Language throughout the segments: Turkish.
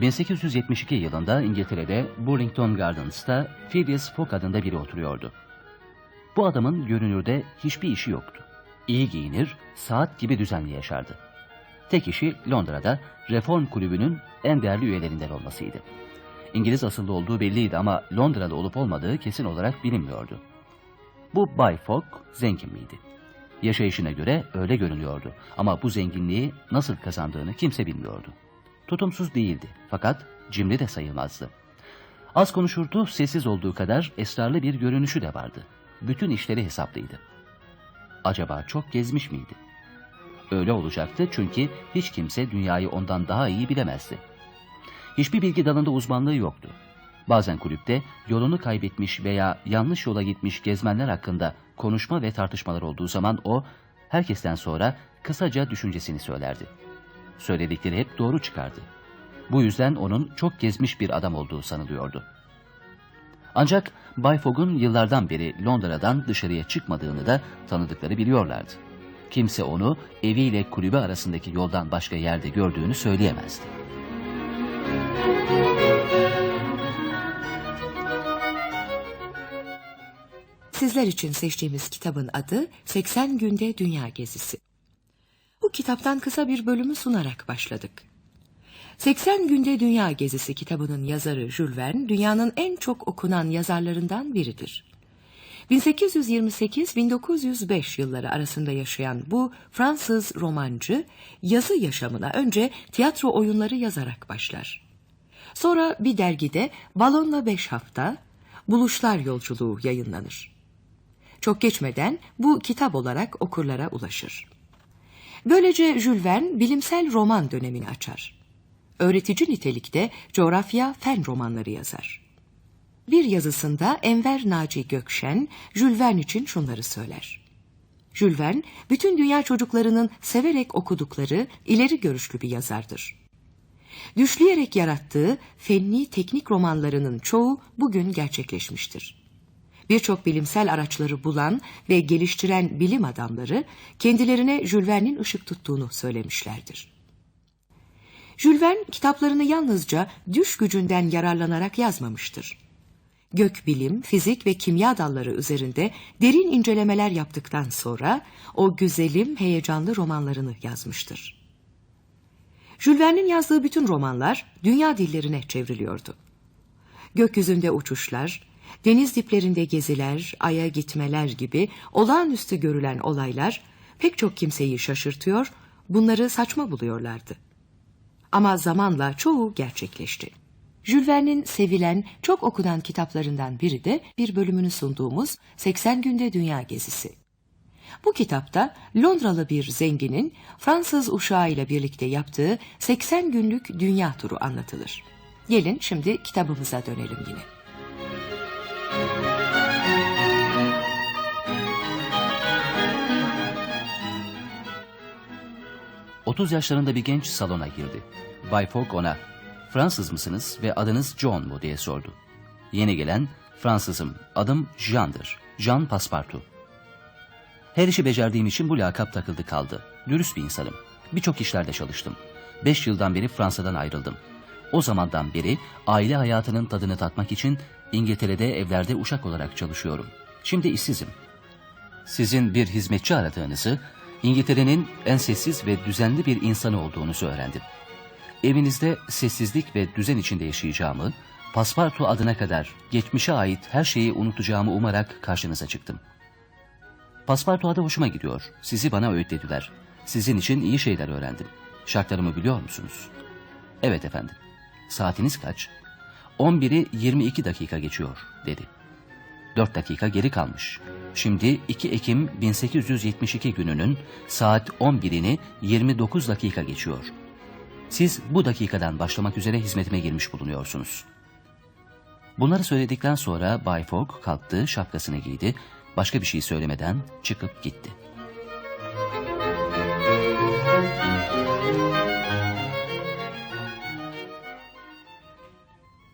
1872 yılında İngiltere'de Burlington Gardens'ta Phileas Fogg adında biri oturuyordu. Bu adamın görünürde hiçbir işi yoktu. İyi giyinir, saat gibi düzenli yaşardı. Tek işi Londra'da Reform Kulübü'nün en değerli üyelerinden olmasıydı. İngiliz asıllı olduğu belliydi ama Londra'da olup olmadığı kesin olarak bilinmiyordu. Bu Bay Fogg zengin miydi? Yaşayışına göre öyle görünüyordu ama bu zenginliği nasıl kazandığını kimse bilmiyordu. Tutumsuz değildi fakat cimri de sayılmazdı. Az konuşurdu, sessiz olduğu kadar esrarlı bir görünüşü de vardı. Bütün işleri hesaplıydı. Acaba çok gezmiş miydi? Öyle olacaktı çünkü hiç kimse dünyayı ondan daha iyi bilemezdi. Hiçbir bilgi dalında uzmanlığı yoktu. Bazen kulüpte yolunu kaybetmiş veya yanlış yola gitmiş gezmenler hakkında konuşma ve tartışmalar olduğu zaman o, herkesten sonra kısaca düşüncesini söylerdi. Söyledikleri hep doğru çıkardı. Bu yüzden onun çok gezmiş bir adam olduğu sanılıyordu. Ancak Bay Fogg'un yıllardan beri Londra'dan dışarıya çıkmadığını da tanıdıkları biliyorlardı. Kimse onu eviyle kulübe arasındaki yoldan başka yerde gördüğünü söyleyemezdi. Sizler için seçtiğimiz kitabın adı 80 Günde Dünya Gezisi. Kitaptan kısa bir bölümü sunarak başladık. 80 Günde Dünya Gezisi kitabının yazarı Jules Verne dünyanın en çok okunan yazarlarından biridir. 1828-1905 yılları arasında yaşayan bu Fransız romancı yazı yaşamına önce tiyatro oyunları yazarak başlar. Sonra bir dergide Balonla Beş Hafta, Buluşlar Yolculuğu yayınlanır. Çok geçmeden bu kitap olarak okurlara ulaşır. Böylece Jules Verne bilimsel roman dönemini açar. Öğretici nitelikte coğrafya, fen romanları yazar. Bir yazısında Enver Naci Gökşen, Jules Verne için şunları söyler. Jules Verne, bütün dünya çocuklarının severek okudukları ileri görüşlü bir yazardır. Düşleyerek yarattığı fenni teknik romanlarının çoğu bugün gerçekleşmiştir. Birçok bilimsel araçları bulan ve geliştiren bilim adamları kendilerine Jules Verne'in ışık tuttuğunu söylemişlerdir. Jules Verne kitaplarını yalnızca düş gücünden yararlanarak yazmamıştır. Gökbilim, fizik ve kimya dalları üzerinde derin incelemeler yaptıktan sonra o güzelim, heyecanlı romanlarını yazmıştır. Jules Verne'in yazdığı bütün romanlar dünya dillerine çevriliyordu. Gökyüzünde uçuşlar, deniz diplerinde geziler, aya gitmeler gibi olağanüstü görülen olaylar pek çok kimseyi şaşırtıyor, bunları saçma buluyorlardı. Ama zamanla çoğu gerçekleşti. Jules Verne'in sevilen, çok okunan kitaplarından biri de bir bölümünü sunduğumuz 80 Günde Dünya Gezisi. Bu kitapta Londralı bir zenginin Fransız uşağıyla birlikte yaptığı 80 günlük dünya turu anlatılır. Gelin şimdi kitabımıza dönelim yine. Otuz yaşlarında bir genç salona girdi. Bay Fogg ona, Fransız mısınız ve adınız John mu diye sordu. Yeni gelen, Fransızım, adım Jean'dır, Jean Passepartout. Her işi becerdiğim için bu lakap takıldı kaldı. Dürüst bir insanım. Birçok işlerde çalıştım. Beş yıldan beri Fransa'dan ayrıldım. O zamandan beri aile hayatının tadını tatmak için İngiltere'de evlerde uşak olarak çalışıyorum. Şimdi işsizim. Sizin bir hizmetçi aradığınızı, İngiltere'nin en sessiz ve düzenli bir insanı olduğunuzu öğrendim. Evinizde sessizlik ve düzen içinde yaşayacağımı, Paspartu adına kadar geçmişe ait her şeyi unutacağımı umarak karşınıza çıktım. Paspartu adı hoşuma gidiyor. Sizi bana öğütlediler. Sizin için iyi şeyler öğrendim. Şartlarımı biliyor musunuz? Evet efendim. Saatiniz kaç? 11'i 22 dakika geçiyor dedi. 4 dakika geri kalmış. Şimdi 2 Ekim 1872 gününün saat 11'ini 29 dakika geçiyor. Siz bu dakikadan başlamak üzere hizmetime girmiş bulunuyorsunuz. Bunları söyledikten sonra Bay Fogg kalktı, şapkasını giydi, başka bir şey söylemeden çıkıp gitti.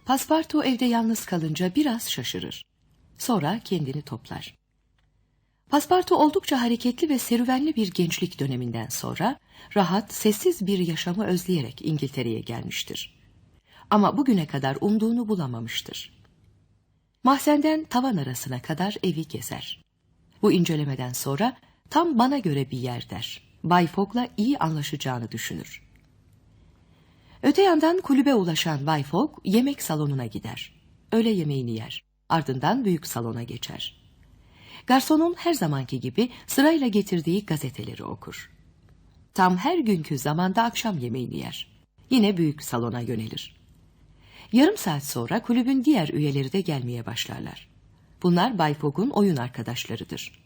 Paspartu evde yalnız kalınca biraz şaşırır. Sonra kendini toplar. Paspartu oldukça hareketli ve serüvenli bir gençlik döneminden sonra rahat, sessiz bir yaşamı özleyerek İngiltere'ye gelmiştir. Ama bugüne kadar umduğunu bulamamıştır. Mahzenden tavan arasına kadar evi gezer. Bu incelemeden sonra tam bana göre bir yer der. Bay Fogg'la iyi anlaşacağını düşünür. Öte yandan kulübe ulaşan Bay Fogg yemek salonuna gider. Öğle yemeğini yer. Ardından büyük salona geçer. Garsonun her zamanki gibi sırayla getirdiği gazeteleri okur. Tam her günkü zamanda akşam yemeğini yer. Yine büyük salona yönelir. Yarım saat sonra kulübün diğer üyeleri de gelmeye başlarlar. Bunlar Bay Fogg'un oyun arkadaşlarıdır.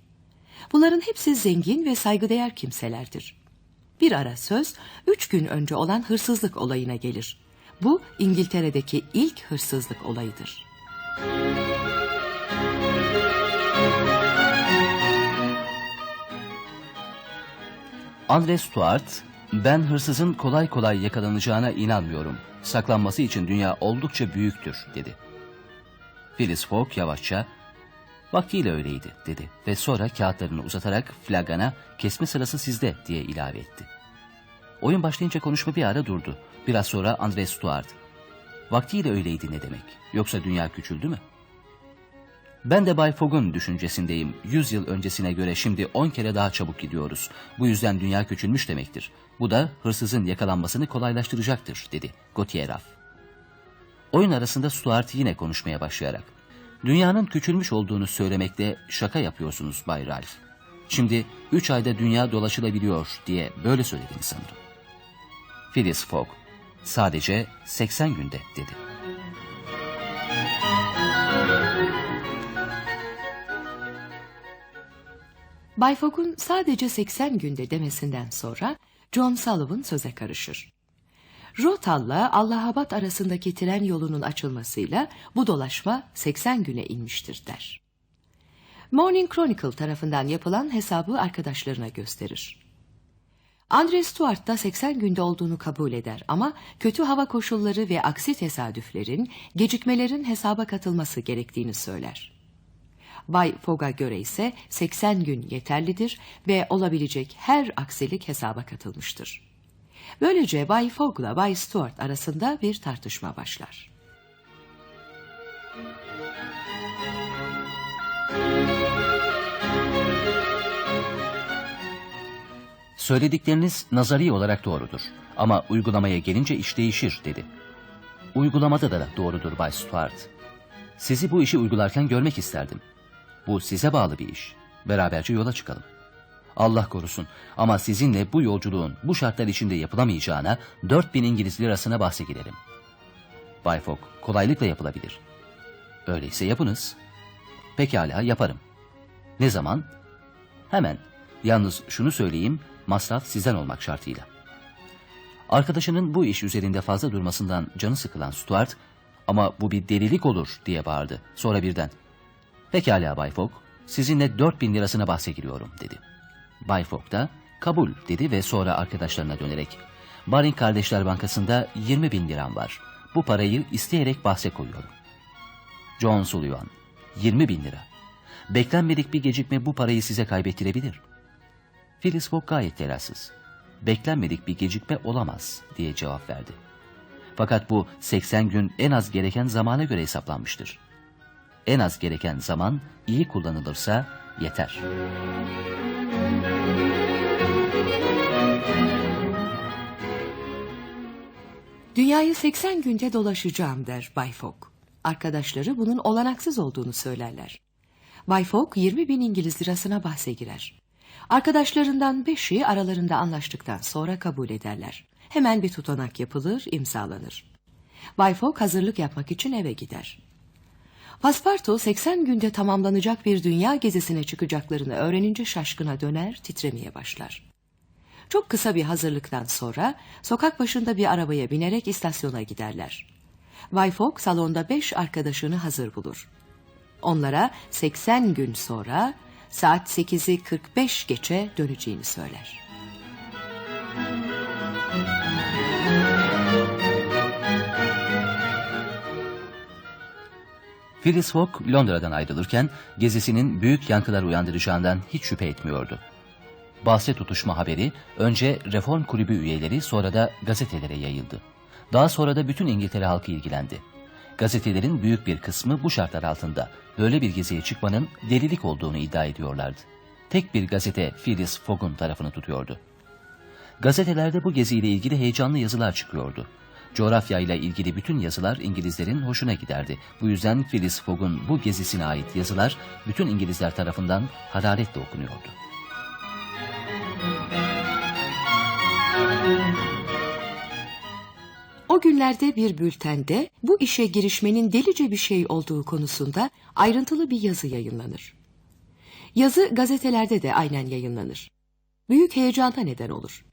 Bunların hepsi zengin ve saygıdeğer kimselerdir. Bir ara söz, üç gün önce olan hırsızlık olayına gelir. Bu İngiltere'deki ilk hırsızlık olayıdır. Andre Stuart, ben hırsızın kolay kolay yakalanacağına inanmıyorum. Saklanması için dünya oldukça büyüktür, dedi. Phyllis Fogg yavaşça, vaktiyle öyleydi, dedi ve sonra kağıtlarını uzatarak Flagan'a kesme sırası sizde diye ilave etti. Oyun başlayınca konuşma bir ara durdu. Biraz sonra Andre Stuart, vaktiyle öyleydi ne demek? Yoksa dünya küçüldü mü? Ben de Bay Fogg'un düşüncesindeyim. Yüz yıl öncesine göre şimdi on kere daha çabuk gidiyoruz. Bu yüzden dünya küçülmüş demektir. Bu da hırsızın yakalanmasını kolaylaştıracaktır, dedi Gauthier Oyun arasında Stuart yine konuşmaya başlayarak. Dünyanın küçülmüş olduğunu söylemekle şaka yapıyorsunuz Bay Ralph. Şimdi üç ayda dünya dolaşılabiliyor diye böyle söylediğini sanırım. Phileas Fogg, sadece 80 günde dedi. Bay Fogg'un sadece 80 günde demesinden sonra John Sullivan söze karışır. Rotal'la Allahabad arasındaki tren yolunun açılmasıyla bu dolaşma 80 güne inmiştir der. Morning Chronicle tarafından yapılan hesabı arkadaşlarına gösterir. Andre Stuart da 80 günde olduğunu kabul eder ama kötü hava koşulları ve aksi tesadüflerin, gecikmelerin hesaba katılması gerektiğini söyler. Bay Fogg'a göre ise 80 gün yeterlidir ve olabilecek her aksilik hesaba katılmıştır. Böylece Bay Fogg'la Bay Stuart arasında bir tartışma başlar. Söyledikleriniz nazari olarak doğrudur. Ama uygulamaya gelince iş değişir, dedi. Uygulamada da doğrudur Bay Stuart. Sizi bu işi uygularken görmek isterdim. Bu size bağlı bir iş. Beraberce yola çıkalım. Allah korusun ama sizinle bu yolculuğun bu şartlar içinde yapılamayacağına 4000 İngiliz lirasına bahse girerim. Bay Fogg, kolaylıkla yapılabilir. Öyleyse yapınız. Pekala yaparım. Ne zaman? Hemen. Yalnız şunu söyleyeyim, masraf sizden olmak şartıyla. Arkadaşının bu iş üzerinde fazla durmasından canı sıkılan Stuart, ama bu bir delilik olur diye bağırdı. Sonra birden, pekala Bay Fogg, sizinle 4000 lirasına bahse giriyorum dedi. Bay Fogg da kabul dedi ve sonra arkadaşlarına dönerek, Baring Kardeşler Bankası'nda 20 bin liram var. Bu parayı isteyerek bahse koyuyorum. John Sullivan, 20 bin lira. Beklenmedik bir gecikme bu parayı size kaybettirebilir. Phyllis Fogg gayet telassız. Beklenmedik bir gecikme olamaz diye cevap verdi. Fakat bu 80 gün en az gereken zamana göre hesaplanmıştır. En az gereken zaman iyi kullanılırsa yeter. Dünyayı 80 günde dolaşacağım der Bay Fogg. Arkadaşları bunun olanaksız olduğunu söylerler. Bay Fogg 20 bin İngiliz lirasına bahse girer. Arkadaşlarından beşi aralarında anlaştıktan sonra kabul ederler. Hemen bir tutanak yapılır, imzalanır. Bay Fogg hazırlık yapmak için eve gider. Pasparto 80 günde tamamlanacak bir dünya gezisine çıkacaklarını öğrenince şaşkına döner, titremeye başlar. Çok kısa bir hazırlıktan sonra sokak başında bir arabaya binerek istasyona giderler. Bay Fogg salonda beş arkadaşını hazır bulur. Onlara 80 gün sonra saat 8'i 45 geçe döneceğini söyler. Phyllis Fogg Londra'dan ayrılırken gezisinin büyük yankılar uyandıracağından hiç şüphe etmiyordu. Bahse tutuşma haberi önce Reform Kulübü üyeleri sonra da gazetelere yayıldı. Daha sonra da bütün İngiltere halkı ilgilendi. Gazetelerin büyük bir kısmı bu şartlar altında böyle bir geziye çıkmanın delilik olduğunu iddia ediyorlardı. Tek bir gazete Phileas Fogg'un tarafını tutuyordu. Gazetelerde bu geziyle ilgili heyecanlı yazılar çıkıyordu. Coğrafyayla ilgili bütün yazılar İngilizlerin hoşuna giderdi. Bu yüzden Phileas Fogg'un bu gezisine ait yazılar bütün İngilizler tarafından hararetle okunuyordu. O günlerde bir bültende bu işe girişmenin delice bir şey olduğu konusunda ayrıntılı bir yazı yayınlanır. Yazı gazetelerde de aynen yayınlanır. Büyük heyecana neden olur.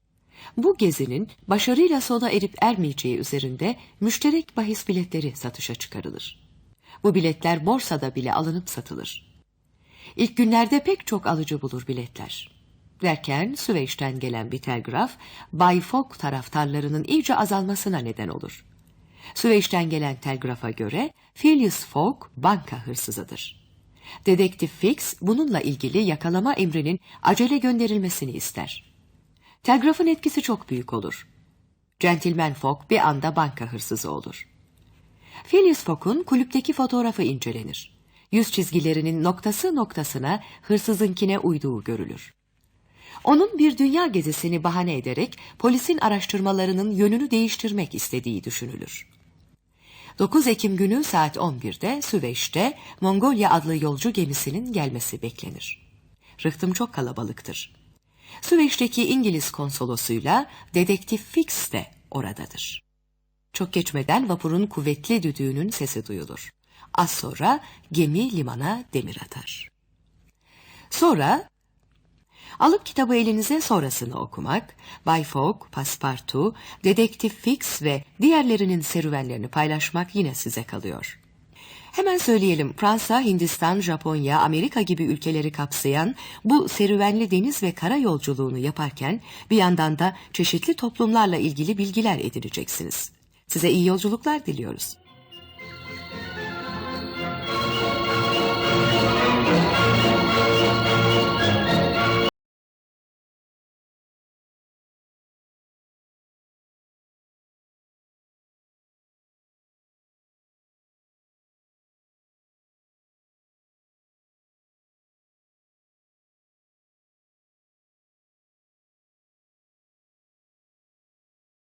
Bu gezinin başarıyla sona erip ermeyeceği üzerinde müşterek bahis biletleri satışa çıkarılır. Bu biletler borsada bile alınıp satılır. İlk günlerde pek çok alıcı bulur biletler. Derken Süveyş'ten gelen bir telgraf, Bay Fogg taraftarlarının iyice azalmasına neden olur. Süveyş'ten gelen telgrafa göre Phileas Fogg banka hırsızıdır. Dedektif Fix bununla ilgili yakalama emrinin acele gönderilmesini ister. Telgrafın etkisi çok büyük olur. Gentleman Fogg bir anda banka hırsızı olur. Phileas Fogg'un kulüpteki fotoğrafı incelenir. Yüz çizgilerinin noktası noktasına hırsızınkine uyduğu görülür. Onun bir dünya gezisini bahane ederek polisin araştırmalarının yönünü değiştirmek istediği düşünülür. 9 Ekim günü saat 11'de Süveyş'te Mongolia adlı yolcu gemisinin gelmesi beklenir. Rıhtım çok kalabalıktır. Süveyş'teki İngiliz konsolosuyla dedektif Fix de oradadır. Çok geçmeden vapurun kuvvetli düdüğünün sesi duyulur. Az sonra gemi limana demir atar. Sonra alıp kitabı elinize sonrasını okumak, Bay Fogg, Passepartout, Dedektif Fix ve diğerlerinin serüvenlerini paylaşmak yine size kalıyor. Hemen söyleyelim Fransa, Hindistan, Japonya, Amerika gibi ülkeleri kapsayan bu serüvenli deniz ve kara yolculuğunu yaparken bir yandan da çeşitli toplumlarla ilgili bilgiler edineceksiniz. Size iyi yolculuklar diliyoruz.